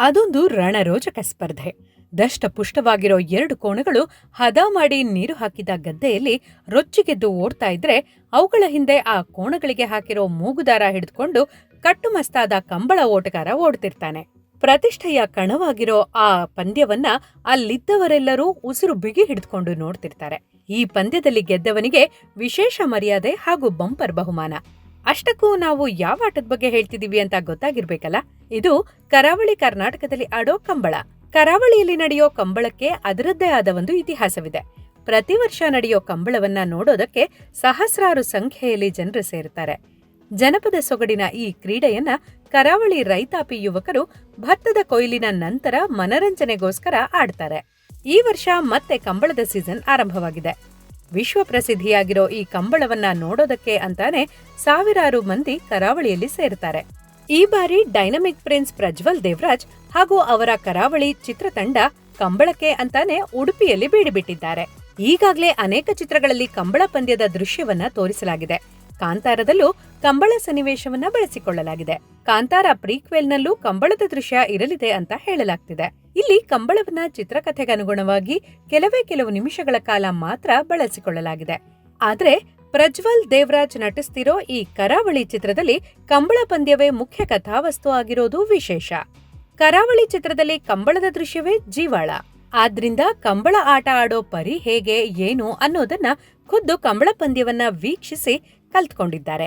ಅದೊಂದು ರಣರೋಚಕ ಸ್ಪರ್ಧೆ. ದಷ್ಟಪುಷ್ಟವಾಗಿರೋ ಎರಡು ಕೋಣಗಳು ಹದ ಮಾಡಿ ನೀರು ಹಾಕಿದ ಗದ್ದೆಯಲ್ಲಿ ರೊಚ್ಚಿಗೆದ್ದು ಓಡ್ತಾ ಇದ್ರೆ ಅವುಗಳ ಹಿಂದೆ ಆ ಕೋಣಗಳಿಗೆ ಹಾಕಿರೋ ಮೂಗುದಾರ ಹಿಡಿದುಕೊಂಡು ಕಟ್ಟುಮಸ್ತಾದ ಕಂಬಳ ಓಟಗಾರ ಓಡ್ತಿರ್ತಾನೆ. ಪ್ರತಿಷ್ಠೆಯ ಕಣವಾಗಿರೋ ಆ ಪಂದ್ಯವನ್ನ ಅಲ್ಲಿದ್ದವರೆಲ್ಲರೂ ಉಸಿರು ಬಿಗಿ ಹಿಡಿದುಕೊಂಡು ನೋಡ್ತಿರ್ತಾರೆ. ಈ ಪಂದ್ಯದಲ್ಲಿ ಗೆದ್ದವನಿಗೆ ವಿಶೇಷ ಮರ್ಯಾದೆ ಹಾಗೂ ಬಂಪರ್ ಬಹುಮಾನ. ಅಷ್ಟಕ್ಕೂ ನಾವು ಯಾವ ಆಟದ ಬಗ್ಗೆ ಹೇಳ್ತಿದೀವಿ ಅಂತ ಗೊತ್ತಾಗಿರ್ಬೇಕಲ್ಲ? ಇದು ಕರಾವಳಿ ಕರ್ನಾಟಕದಲ್ಲಿ ಆಡೋ ಕಂಬಳ. ಕರಾವಳಿಯಲ್ಲಿ ನಡೆಯೋ ಕಂಬಳಕ್ಕೆ ಅದರದ್ದೇ ಆದ ಒಂದು ಇತಿಹಾಸವಿದೆ. ಪ್ರತಿ ವರ್ಷ ನಡೆಯೋ ಕಂಬಳವನ್ನ ನೋಡೋದಕ್ಕೆ ಸಹಸ್ರಾರು ಸಂಖ್ಯೆಯಲ್ಲಿ ಜನರು ಸೇರುತ್ತಾರೆ ಜನಪದ ಸೊಗಡಿನ ಈ ಕ್ರೀಡೆಯನ್ನ ಕರಾವಳಿ ರೈತಾಪಿ ಯುವಕರು ಭತ್ತದ ಕೊಯ್ಲಿನ ನಂತರ ಮನರಂಜನೆಗೋಸ್ಕರ ಆಡ್ತಾರೆ. ಈ ವರ್ಷ ಮತ್ತೆ ಕಂಬಳದ ಸೀಸನ್ ಆರಂಭವಾಗಿದೆ. ವಿಶ್ವ ಪ್ರಸಿದ್ಧಿಯಾಗಿರೋ ಈ ಕಂಬಳವನ್ನ ನೋಡೋದಕ್ಕೆ ಅಂತಾನೆ ಸಾವಿರಾರು ಮಂದಿ ಕರಾವಳಿಯಲ್ಲಿ ಸೇರ್ತಾರೆ. ಈ ಬಾರಿ ಡೈನಮಿಕ್ ಪ್ರಿನ್ಸ್ ಪ್ರಜ್ವಲ್ ದೇವರಾಜ್ ಹಾಗೂ ಅವರ ಕರಾವಳಿ ಚಿತ್ರತಂಡ ಕಂಬಳಕ್ಕೆ ಅಂತಾನೆ ಉಡುಪಿಯಲ್ಲಿ ಬೀಡಿಬಿಟ್ಟಿದ್ದಾರೆ. ಈಗಾಗಲೇ ಅನೇಕ ಚಿತ್ರಗಳಲ್ಲಿ ಕಂಬಳ ಪಂದ್ಯದ ದೃಶ್ಯವನ್ನ ತೋರಿಸಲಾಗಿದೆ. ಕಾಂತಾರದಲ್ಲೂ ಕಂಬಳ ಸನ್ನಿವೇಶವನ್ನ ಬಳಸಿಕೊಳ್ಳಲಾಗಿದೆ. ಕಾಂತಾರ ಪ್ರೀಕ್ವೆಲ್ನಲ್ಲೂ ಕಂಬಳದ ದೃಶ್ಯ ಇರಲಿದೆ ಅಂತ ಹೇಳಲಾಗ್ತಿದೆ. ಇಲ್ಲಿ ಕಂಬಳವನ್ನ ಚಿತ್ರಕಥೆಗನುಗುಣವಾಗಿ ಕೆಲವೇ ಕೆಲವು ನಿಮಿಷಗಳ ಕಾಲ ಮಾತ್ರ ಬಳಸಿಕೊಳ್ಳಲಾಗಿದೆ. ಆದರೆ ಪ್ರಜ್ವಲ್ ದೇವರಾಜ್ ನಟಿಸ್ತಿರೋ ಈ ಕರಾವಳಿ ಚಿತ್ರದಲ್ಲಿ ಕಂಬಳ ಪಂದ್ಯವೇ ಮುಖ್ಯ ಕಥಾವಸ್ತು ಆಗಿರೋದು ವಿಶೇಷ. ಕರಾವಳಿ ಚಿತ್ರದಲ್ಲಿ ಕಂಬಳದ ದೃಶ್ಯವೇ ಜೀವಾಳ. ಆದ್ರಿಂದ ಕಂಬಳ ಆಟ ಆಡೋ ಪರಿ ಹೇಗೆ, ಏನು ಅನ್ನೋದನ್ನ ಖುದ್ದು ಕಂಬಳ ಪಂದ್ಯವನ್ನ ವೀಕ್ಷಿಸಿ ಕಲ್ತ್ಕೊಂಡಿದ್ದಾರೆ.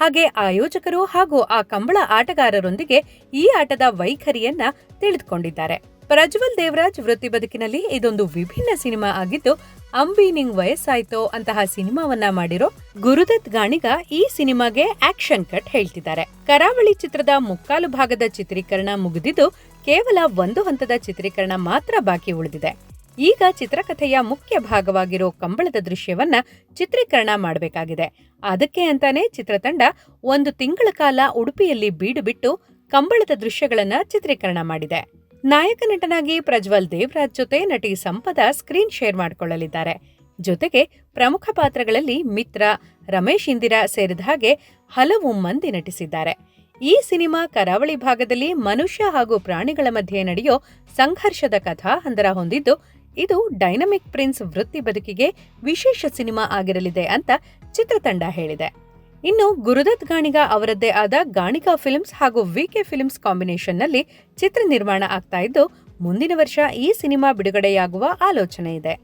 ಹಾಗೆ ಆಯೋಜಕರು ಹಾಗೂ ಆ ಕಂಬಳ ಆಟಗಾರರೊಂದಿಗೆ ಈ ಆಟದ ವೈಖರಿಯನ್ನ ತಿಳಿದುಕೊಂಡಿದ್ದಾರೆ. ಪ್ರಜ್ವಲ್ ದೇವರಾಜ್ ವೃತ್ತಿ ಬದುಕಿನಲ್ಲಿ ಇದೊಂದು ವಿಭಿನ್ನ ಸಿನಿಮಾ ಆಗಿದ್ದು, ಅಂಬಿ ನಿಂಗ್ ವಯಸ್ಸಾಯ್ತೋ ಅಂತಹ ಸಿನಿಮಾವನ್ನ ಮಾಡಿರೋ ಗುರುದತ್ ಗಾಣಿಗ ಈ ಸಿನಿಮಾಗೆ ಆಕ್ಷನ್ ಕಟ್ ಹೇಳ್ತಿದ್ದಾರೆ. ಕರಾವಳಿ ಚಿತ್ರದ ಮುಕ್ಕಾಲು ಭಾಗದ ಚಿತ್ರೀಕರಣ ಮುಗಿದಿದ್ದು, ಕೇವಲ ಒಂದು ಹಂತದ ಚಿತ್ರೀಕರಣ ಮಾತ್ರ ಬಾಕಿ ಉಳಿದಿದೆ. ಈಗ ಚಿತ್ರಕಥೆಯ ಮುಖ್ಯ ಭಾಗವಾಗಿರೋ ಕಂಬಳದ ದೃಶ್ಯವನ್ನ ಚಿತ್ರೀಕರಣ ಮಾಡಬೇಕಾಗಿದೆ. ಅದಕ್ಕೆ ಅಂತಾನೆ ಚಿತ್ರತಂಡ ಒಂದು ತಿಂಗಳ ಕಾಲ ಉಡುಪಿಯಲ್ಲಿ ಬೀಡು ಬಿಟ್ಟು ಕಂಬಳದ ದೃಶ್ಯಗಳನ್ನ ಚಿತ್ರೀಕರಣ ಮಾಡಿದೆ. ನಾಯಕ ನಟನಾಗಿ ಪ್ರಜ್ವಲ್ ದೇವರಾಜ್ ಜೊತೆ ನಟಿ ಸಂಪದ ಸ್ಕ್ರೀನ್ ಶೇರ್ ಮಾಡಿಕೊಳ್ಳಲಿದ್ದಾರೆ. ಜೊತೆಗೆ ಪ್ರಮುಖ ಪಾತ್ರಗಳಲ್ಲಿ ಮಿತ್ರ ರಮೇಶ್ ಇಂದಿರಾ ಸೇರಿದ ಹಾಗೆ ಹಲವು ಮಂದಿ ನಟಿಸಿದ್ದಾರೆ. ಈ ಸಿನಿಮಾ ಕರಾವಳಿ ಭಾಗದಲ್ಲಿ ಮನುಷ್ಯ ಹಾಗೂ ಪ್ರಾಣಿಗಳ ಮಧ್ಯೆ ನಡೆಯೋ ಸಂಘರ್ಷದ ಕಥಾ ಹಂದರ ಹೊಂದಿದ್ದು, ಇದು ಡೈನಮಿಕ್ ಪ್ರಿನ್ಸ್ ವೃತ್ತಿ ಬದುಕಿಗೆ ವಿಶೇಷ ಸಿನಿಮಾ ಆಗಿರಲಿದೆ ಅಂತ ಚಿತ್ರತಂಡ ಹೇಳಿದೆ. ಇನ್ನು ಗುರುದತ್ ಗಾಣಿಗ ಅವರದ್ದೇ ಆದ ಗಾಣಿಕಾ ಫಿಲ್ಮ್ಸ್ ಹಾಗೂ ವಿಕೆ ಫಿಲ್ಮ್ಸ್ ಕಾಂಬಿನೇಷನ್ನಲ್ಲಿ ಚಿತ್ರ ನಿರ್ಮಾಣ ಆಗ್ತಾ ಇದ್ದು, ಮುಂದಿನ ವರ್ಷ ಈ ಸಿನಿಮಾ ಬಿಡುಗಡೆಯಾಗುವ ಆಲೋಚನೆ ಇದೆ.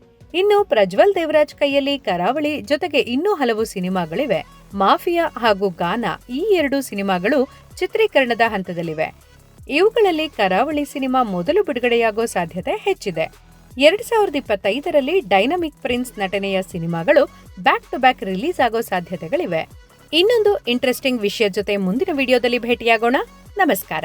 ಇನ್ನು ಪ್ರಜ್ವಲ್ ದೇವರಾಜ್ ಕೈಯಲ್ಲಿ ಕರಾವಳಿ ಜೊತೆಗೆ ಇನ್ನೂ ಹಲವು ಸಿನಿಮಾಗಳಿವೆ. ಮಾಫಿಯಾ ಹಾಗೂ ಗಾನಾ ಈ ಎರಡು ಸಿನಿಮಾಗಳು ಚಿತ್ರೀಕರಣದ ಹಂತದಲ್ಲಿವೆ. ಇವುಗಳಲ್ಲಿ ಕರಾವಳಿ ಸಿನಿಮಾ ಮೊದಲು ಬಿಡುಗಡೆಯಾಗೋ ಸಾಧ್ಯತೆ ಹೆಚ್ಚಿದೆ. ಎರಡ್ ಸಾವಿರದ ಇಪ್ಪತ್ತೈದರಲ್ಲಿ ಡೈನಮಿಕ್ ಪ್ರಿನ್ಸ್ ನಟನೆಯ ಸಿನಿಮಾಗಳು ಬ್ಯಾಕ್ ಟು ಬ್ಯಾಕ್ ರಿಲೀಸ್ ಆಗೋ ಸಾಧ್ಯತೆಗಳಿವೆ. ಇನ್ನೊಂದು ಇಂಟ್ರೆಸ್ಟಿಂಗ್ ವಿಷಯ ಜೊತೆ ಮುಂದಿನ ವಿಡಿಯೋದಲ್ಲಿ ಭೇಟಿಯಾಗೋಣ. ನಮಸ್ಕಾರ.